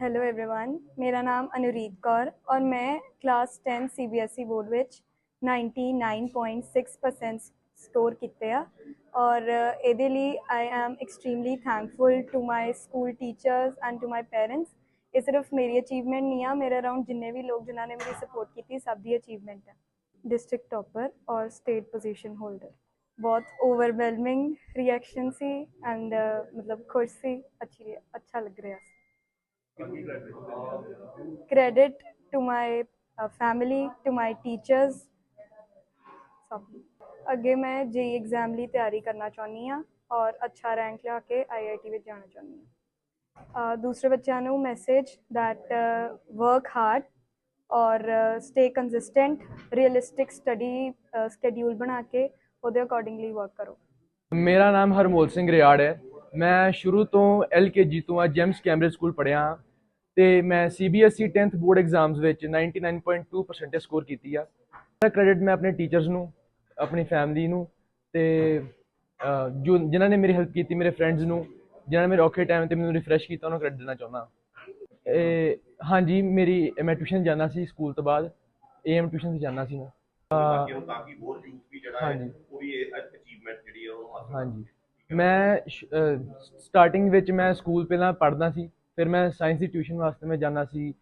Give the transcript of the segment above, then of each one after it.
Hello everyone ਮੇਰਾ ਨਾਮ ਅਨੁਰੀਤ ਕੌਰ ਔਰ ਮੈਂ ਕਲਾਸ 10 ਸੀਬੀਐਸਈ ਬੋਰਡ E ਵਿੱਚ 99.6% ਸਕੋਰ ਕੀਤੇ ਆ ਔਰ ਇਹਦੇ ਲਈ I am extremely thankful to my school teachers and to my parents ਇਹ ਸਿਰਫ ਮੇਰੀ ਅਚੀਵਮੈਂਟ ਨਹੀਂ ਆ ਮੇਰੇ ਅਰਾਊਂਡ ਜਿੰਨੇ ਵੀ ਲੋਕ ਜਿਨ੍ਹਾਂ ਨੇ ਮੇਰੀ ਸਪੋਰਟ ਕੀਤੀ ਸਭ ਦੀ ਅਚੀਵਮੈਂਟ ਹੈ ਡਿਸਟ੍ਰਿਕਟ ਟੌਪਰ ਔਰ ਸਟੇਟ ਪੋਜੀਸ਼ਨ ਹੋਲਡਰ ਬਹੁਤ ਓਵਰਵੈਲਮਿੰਗ ਰਿਐਕਸ਼ਨ ਸੀ ਐਂਡ ਮਤਲਬ ਖੁਸ਼ ਸੀ ਅੱਛੀ ਅੱਛਾ ਲੱਗ ਰਿਹਾ ਸੀ Credit to my uh, family to my teachers. ਸਭ ਅੱਗੇ ਮੈਂ ਜੇਈ ਐਗਜ਼ਾਮ ਲਈ ਤਿਆਰੀ ਕਰਨਾ ਚਾਹੁੰਦੀ ਹਾਂ ਔਰ ਅੱਛਾ ਰੈਂਕ ਲਿਆ ਕੇ ਆਈਆਈਟੀ ਵਿੱਚ ਜਾਣਾ ਚਾਹੁੰਦੀ ਹਾਂ। ਦੂਸਰੇ ਬੱਚਿਆਂ ਨੂੰ ਮੈਸੇਜ that ਵਰਕ ਹਾਰਡ ਔਰ stay consistent realistic study schedule ਬਣਾ ਕੇ ਉਹਦੇ ਅਕੋਰਡਿੰਗਲੀ ਵਰਕ ਕਰੋ। ਮੇਰਾ ਨਾਮ ਹਰਮੋਲ ਸਿੰਘ ਰਿਆੜ ਹੈ। ਮੈਂ ਸ਼ੁਰੂ ਤੋਂ ਐਲਕੇਜੀ ਤੋਂ ਆ ਜੈਮਸ ਕੈਂਬਰਿਜ ਸਕੂਲ ਪੜ੍ਹਿਆ। ਹਾਂ ਤੇ ਮੈਂ ਸੀਬੀਐਸਈ 10th ਬੋਰਡ ਐਗਜ਼ਾਮਸ ਵਿੱਚ 99.2% ਸਕੋਰ ਕੀਤੀ ਆ। ਇਹਦਾ ਕ੍ਰੈਡਿਟ ਮੈਂ ਆਪਣੇ ਟੀਚਰਸ ਨੂੰ ਆਪਣੀ ਫੈਮਿਲੀ ਨੂੰ ਤੇ ਜੋ ਜਿਨ੍ਹਾਂ ਨੇ ਮੇਰੀ ਹੈਲਪ ਕੀਤੀ ਮੇਰੇ ਫਰੈਂਡਸ ਨੂੰ ਜਿਨ੍ਹਾਂ ਨੇ ਮੇਰੇ ਔਖੇ ਟਾਈਮ ਤੇ ਮੈਨੂੰ ਰਿਫਰੈਸ਼ ਕੀਤਾ ਉਹਨਾਂ ਨੂੰ ਕ੍ਰੈਡਿਟ ਦੇਣਾ ਚਾਹੁੰਦਾ। ਇਹ ਹਾਂਜੀ ਮੇਰੀ ਮੈਂ ਟਿਊਸ਼ਨ ਜਾਂਦਾ ਸੀ ਸਕੂਲ ਤੋਂ ਬਾਅਦ ਏਐਮ ਟਿਊਸ਼ਨ ਤੇ ਜਾਂਦਾ ਸੀ ਮੈਂ। ਅਹ, ਬਾਕੀਆਂ ਨੂੰ ਤਾਂ ਕਿ ਹੋਰ ਯੂਥ ਵੀ ਜਿਹੜਾ ਹੈ ਹਾਂਜੀ। ਉਹ ਵੀ ਇਹ ਅਚੀਵਮੈਂਟ ਜਿਹੜੀ ਹੈ ਉਹ ਹਾਸਲ ਹਾਂਜੀ। ਮੈਂ ਸਟਾਰਟਿੰਗ ਵਿੱਚ ਮੈਂ ਸਕੂਲ ਪਹਿਲਾਂ ਪੜ੍ਹਦਾ ਸੀ। ਫਿਰ ਮੈਂ ਸਾਇੰਸ ਦੀ ਟਿਊਸ਼ਨ ਵਾਸਤੇ ਮੈਂ ਜਾਂਦਾ ਸੀ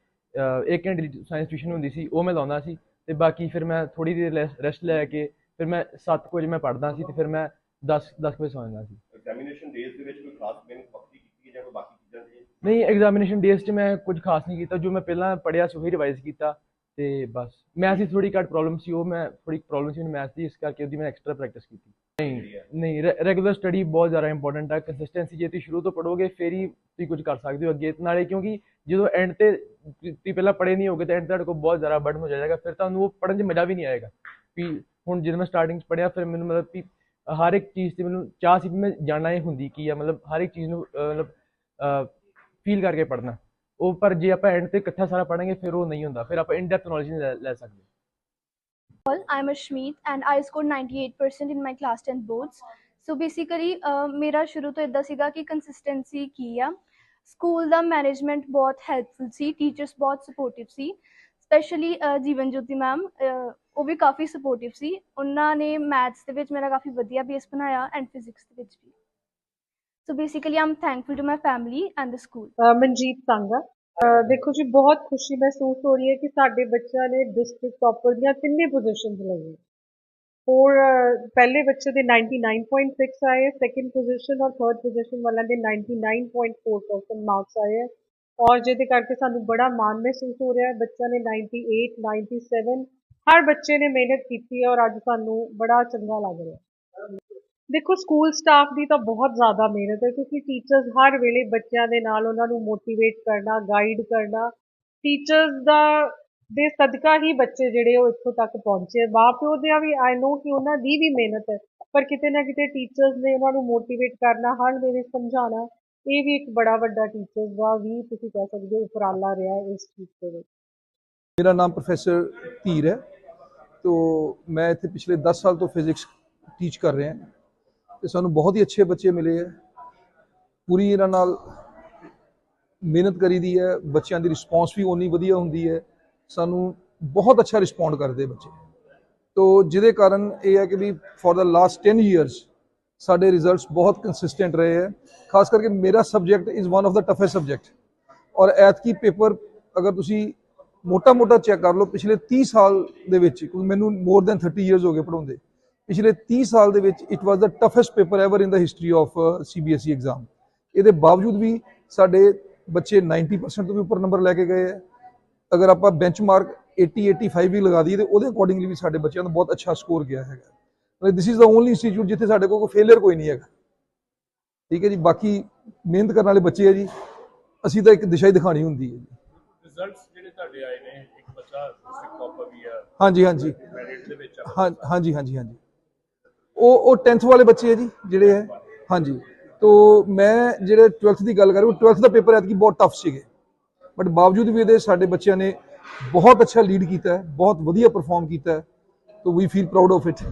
ਇੱਕ ਘੰਟੇ ਦੀ ਸਾਇੰਸ ਟਿਊਸ਼ਨ ਹੁੰਦੀ ਸੀ ਉਹ ਮੈਂ ਲਾਉਂਦਾ ਸੀ ਤੇ ਬਾਕੀ ਫਿਰ ਮੈਂ ਥੋੜੀ ਦੇਰ ਰੈਸਟ ਲੈ ਕੇ ਫਿਰ ਮੈਂ 7 ਵਜੇ ਮੈਂ ਪੜ੍ਹਦਾ ਸੀ ਤੇ ਫਿਰ ਮੈਂ 10 10 ਵਜੇ ਸੌਂ ਜਾਂਦਾ ਸੀ। ਐਗਜ਼ਾਮੀਨੇਸ਼ਨ ਡੇਜ਼ ਦੇ ਵਿੱਚ ਕੋਈ ਖਾਸ ਮਿਹਨਤ ਵੱਖਰੀ ਕੀਤੀ ਜਾਂ ਕੋਈ ਬਾਕੀ ਚੀਜ਼ਾਂ ਦੀ? ਨਹੀਂ ਐਗਜ਼ਾਮੀਨੇਸ਼ਨ ਡੇਜ਼ 'ਚ ਮੈਂ ਕੁਝ ਖਾਸ ਨਹੀਂ ਕੀਤਾ ਜੋ ਮੈਂ ਪਹਿਲਾਂ ਪੜ੍ਹਿਆ ਸੀ ਉਹੀ ਰਿਵਾਈਜ਼ ਕੀਤਾ ਤੇ ਬਸ। ਮੈਥ ਦੀ ਥੋੜੀ ਘੱਟ ਪ੍ਰੋਬਲਮ ਸੀ ਉਹ ਮੈਂ ਥੋੜੀ ਪ੍ਰੋਬਲਮ ਸੀ ਮੈਨੂੰ ਮੈਥ ਦੀ ਇਸ ਕਰਕੇ ਉਹਦੀ ਮੈਂ ਐਕਸਟਰਾ ਪ੍ਰੈਕਟਿਸ ਕੀਤੀ। ਨਹੀਂ। ਨਹੀਂ ਰੈਗੂਲਰ ਸਟੱਡੀ ਬਹੁਤ ਜ਼ਿਆਦਾ ਇੰਪੋਰਟੈਂਟ ਹੈ ਕੰਸਿਸਟੈਂਸੀ ਜੇ ਤੁਸੀਂ ਸ਼ੁਰੂ ਤੋਂ ਪੜੋਗੇ ਫਿਰ ਹੀ ਤੁਸੀਂ ਕੁਝ ਕਰ ਸਕਦੇ ਹੋ ਅੱਗੇ। ਨਾਲੇ ਕਿਉਂਕਿ ਜਦੋਂ ਐਂਡ ਤੇ ਤੁਸੀਂ ਪਹਿਲਾਂ ਪੜ੍ਹੇ ਨਹੀਂ ਹੋਗੇ, ਤਾਂ ਐਂਡ ਤੁਹਾਡੇ ਕੋਲ ਬਹੁਤ ਜ਼ਿਆਦਾ ਬਰਡਨ ਹੋ ਜਾਏਗਾ। ਫਿਰ ਤੁਹਾਨੂੰ ਉਹ ਪੜ੍ਹਨ 'ਚ ਮਜ਼ਾ ਵੀ ਨਹੀਂ ਆਏਗਾ ਵੀ ਹੁਣ ਜਦੋਂ ਮੈਂ ਸਟਾਰਟਿੰਗ 'ਚ ਪੜ੍ਹਿਆ, ਫਿਰ ਮੈਨੂੰ ਮਤਲਬ ਵੀ ਹਰ ਇੱਕ ਚੀਜ਼ ਤੇ ਮੈਨੂੰ ਚਾਹ ਸੀ ਵੀ ਮੈਂ ਜਾਣਨਾ ਇਹ ਹੁੰਦੀ ਕੀ ਆ, ਮਤਲਬ ਹਰ ਇੱਕ ਚੀਜ਼ ਨੂੰ ਮਤਲਬ ਫੀਲ ਕਰਕੇ ਪੜ੍ਹਨਾ। ਉਹ ਪਰ ਜੇ ਆਪਾਂ ਐਂਡ ਤੇ ਇਕੱਠਾ ਸਾਰਾ ਪੜ੍ਹਾਂਗੇ, ਫਿਰ ਉਹ ਨਹੀਂ ਹੁੰਦਾ। ਫਿਰ ਆਪਾਂ ਇਨ ਡੈਪਥ ਨੌਲੇਜ ਨਹੀਂ ਲੈ- ਲੈ ਸਕਦੇ। I'm ashmeet and i scored 98% in my class 10 boards. So basically ਮੇਰਾ ਸ਼ੁਰੂ ਤੋਂ ਇਦਾਂ ਸੀਗਾ ਕਿ ਕੰਸਿਸਟੈਂਸੀ ਕੀ ਆ ਸਕੂਲ ਦਾ ਮੈਨੇਜਮੈਂਟ ਬਹੁਤ ਹੈਲਪਫੁਲ ਸੀ ਟੀਚਰਸ ਬਹੁਤ ਸਪੋਰਟਿਵ ਸੀ ਸਪੈਸ਼ਲੀ ਜੀਵਨ ਜੋਤੀ ਮੈਮ ਉਹ ਵੀ ਕਾਫੀ ਸਪੋਰਟਿਵ ਸੀ ਉਹਨਾਂ ਨੇ ਮੈਥਸ ਦੇ ਵਿੱਚ ਮੇਰਾ ਕਾਫੀ ਵਧੀਆ ਬੇਸ ਬਣਾਇਆ ਐਂਡ ਫਿਜ਼ਿਕਸ ਦੇ ਵਿੱਚ ਵੀ so basically I'm thankful to my family and the school Manjit Sangha ਦੇਖੋ ਜੀ, ਬਹੁਤ ਖੁਸ਼ੀ ਮਹਿਸੂਸ ਹੋ ਰਹੀ ਹੈ ਕਿ ਸਾਡੇ ਬੱਚਿਆਂ ਨੇ ਡਿਸਟ੍ਰਿਕਟ ਟੌਪਰ ਦੀਆਂ ਤਿੰਨੇ ਪੋਜੀਸ਼ਨਸ ਲਈਆਂ। ਹੋਰ ਪਹਿਲੇ ਬੱਚੇ ਦੇ 99.6 ਆਏ ਸੈਕਿੰਡ ਪੋਜੀਸ਼ਨ ਔਰ ਥਰਡ ਪੋਜੀਸ਼ਨ ਵਾਲਿਆਂ ਦੇ 99.4% ਮਾਰਕਸ ਆਏ ਹੈ। ਔਰ ਜਿਹਦੇ ਕਰਕੇ ਸਾਨੂੰ ਬੜਾ ਮਾਣ ਮਹਿਸੂਸ ਹੋ ਰਿਹਾ ਹੈ। ਬੱਚਿਆਂ ਨੇ 98 97 ਹਰ ਬੱਚੇ ਨੇ ਮਿਹਨਤ ਕੀਤੀ ਹੈ ਔਰ ਅੱਜ ਸਾਨੂੰ ਬੜਾ ਚੰਗਾ ਲੱਗ ਰਿਹਾ ਦੇਖੋ ਸਕੂਲ ਸਟਾਫ ਦੀ ਤਾਂ ਬਹੁਤ ਜ਼ਿਆਦਾ ਮਿਹਨਤ ਹੈ ਕਿਉਂਕਿ ਟੀਚਰਸ ਹਰ ਵੇਲੇ ਬੱਚਿਆਂ ਦੇ ਨਾਲ ਉਹਨਾਂ ਨੂੰ ਮੋਟੀਵੇਟ ਕਰਨਾ ਗਾਈਡ ਕਰਨਾ। ਟੀਚਰਸ ਦਾ, ਦੇ ਸਦਕਾ ਹੀ ਬੱਚੇ ਜਿਹੜੇ ਉਹ ਇੱਥੋਂ ਤੱਕ ਪਹੁੰਚੇ ਮਾਂ ਪਿਓ ਦੇ ਵੀ ਆਈ نو ਕਿ ਉਹਨਾਂ ਦੀ ਵੀ ਮਿਹਨਤ ਹੈ, ਪਰ ਕਿਤੇ ਨਾ ਕਿਤੇ ਟੀਚਰਸ ਨੇ ਉਹਨਾਂ ਨੂੰ ਮੋਟੀਵੇਟ ਕਰਨਾ, ਹਰ ਵੇਲੇ ਸਮਝਾਉਣਾ, ਇਹ ਵੀ ਇੱਕ ਬੜਾ ਵੱਡਾ ਟੀਚਰਸ ਦਾ ਵੀ ਤੁਸੀਂ ਕਹਿ ਸਕਦੇ ਹੋ ਉਪਰਾਲਾ ਰਿਹਾ ਇਸ ਚੀਜ਼ ਦੇ ਵਿੱਚ। ਮੇਰਾ ਨਾਮ ਪ੍ਰੋਫੈਸਰ ਧੀਰ ਹੈ, ਤੋ ਮੈਂ ਇੱਥੇ ਪਿਛਲੇ 10 ਸਾਲ ਤੋਂ ਫਿਜ਼ਿਕਸ ਟੀਚ ਕਰ ਰਿਹਾ ਤੇ ਸਾਨੂੰ ਬਹੁਤ ਹੀ ਅੱਛੇ ਬੱਚੇ ਮਿਲੇ ਹੈ। ਪੂਰੀ ਇਹਨਾਂ ਨਾਲ ਮਿਹਨਤ ਕਰੀਦੀ ਹੈ। ਬੱਚਿਆਂ ਦੀ ਰਿਸਪੌਂਸ ਵੀ ਓਨੀ ਵਧੀਆ ਹੁੰਦੀ ਹੈ। ਸਾਨੂੰ ਬਹੁਤ ਅੱਛਾ ਰਿਸਪੌਂਡ ਕਰਦੇ ਬੱਚੇ। ਤੋ ਜਿਹਦੇ ਕਾਰਨ ਇਹ ਹੈ ਕਿ we for the last 10 years ਸਾਡੇ ਰਿਜ਼ਲਟਸ ਬਹੁਤ ਕੰਸਿਸਟੈਂਟ ਰਹੇ ਹੈ। ਖਾਸ ਕਰਕੇ ਮੇਰਾ subject is one of the toughest subject ਔਰ ਐਤਕੀ ਪੇਪਰ ਅਗਰ ਤੁਸੀਂ ਮੋਟਾ-ਮੋਟਾ ਚੈੱਕ ਕਰ ਲਓ, ਪਿਛਲੇ 30 ਸਾਲ ਦੇ ਵਿੱਚ, ਕਿਉਂਕਿ ਮੈਨੂੰ ਮੋਰ ਦੈਨ 30 ਇਅਰਸ ਹੋ ਗਏ ਪੜਾਉਂਦੇ ਪਿਛਲੇ 30 ਸਾਲ ਦੇ ਵਿੱਚ it was the toughest paper ever in the history of CBSE exam ਇਹਦੇ ਬਾਵਜੂਦ ਵੀ ਸਾਡੇ ਬੱਚੇ 90% ਤੋਂ ਵੀ ਉੱਪਰ ਨੰਬਰ ਲੈ ਕੇ ਗਏ ਹੈ। ਅਗਰ ਆਪਾਂ ਬੈਂਚਮਾਰਕ 80 85 ਵੀ ਲਗਾ ਦਈਏ ਤੇ ਉਹਦੇ ਅਕੋਰਡਿੰਗਲੀ ਵੀ ਸਾਡੇ ਬੱਚਿਆਂ ਦਾ ਬਹੁਤ ਅੱਛਾ ਸਕੋਰ ਗਿਆ ਹੈਗਾ। ਮਤਲਬ this is the only institute ਜਿੱਥੇ ਸਾਡੇ ਕੋਲ ਕੋਈ ਫੇਲਿਅਰ ਕੋਈ ਨਹੀਂ ਹੈਗਾ। ਠੀਕ ਹੈ ਜੀ ਬਾਕੀ ਮਿਹਨਤ ਕਰਨ ਵਾਲੇ ਬੱਚੇ ਹੈ ਜੀ। ਅਸੀਂ ਤਾਂ ਇੱਕ ਦਿਸ਼ਾ ਹੀ ਦਿਖਾਣੀ ਹੁੰਦੀ ਹੈ ਜੀ। ਰਿਜ਼ਲਟਸ ਜਿਹੜੇ ਤੁਹਾਡੇ ਆਏ ਨੇ ਇੱਕ ਬੱਚਾ ਡਿਸਟ੍ਰਿਕਟ ਟੌਪਰ ਵੀ ਆ। ਹਾਂਜੀ ਹਾਂਜੀ। ਮੈਰਿਟ ਦੇ ਵਿੱਚ ਆ। ਹਾਂ ਹਾਂਜੀ ਹਾਂਜੀ ਹਾਂਜੀ। ਉਹ ਉਹ 10th ਵਾਲੇ ਬੱਚੇ ਹੈ ਜੀ, ਜਿਹੜੇ ਹੈ। ਹਾਂਜੀ। ਤੋ ਮੈਂ ਜਿਹੜੇ 12th ਦੀ ਗੱਲ ਕਰ ਰਿਹਾ 12th ਦਾ ਪੇਪਰ ਐਤਕੀ ਬਹੁਤ ਟਫ ਸੀਗੇ। ਬਟ ਬਾਵਜੂਦ ਵੀ ਇਹਦੇ ਸਾਡੇ ਬੱਚਿਆਂ ਨੇ ਬਹੁਤ ਅੱਛਾ ਲੀਡ ਕੀਤਾ ਹੈ, ਬਹੁਤ ਵਧੀਆ ਪਰਫਾਰਮ ਕੀਤਾ ਹੈ, ਤੋ we feel proud of it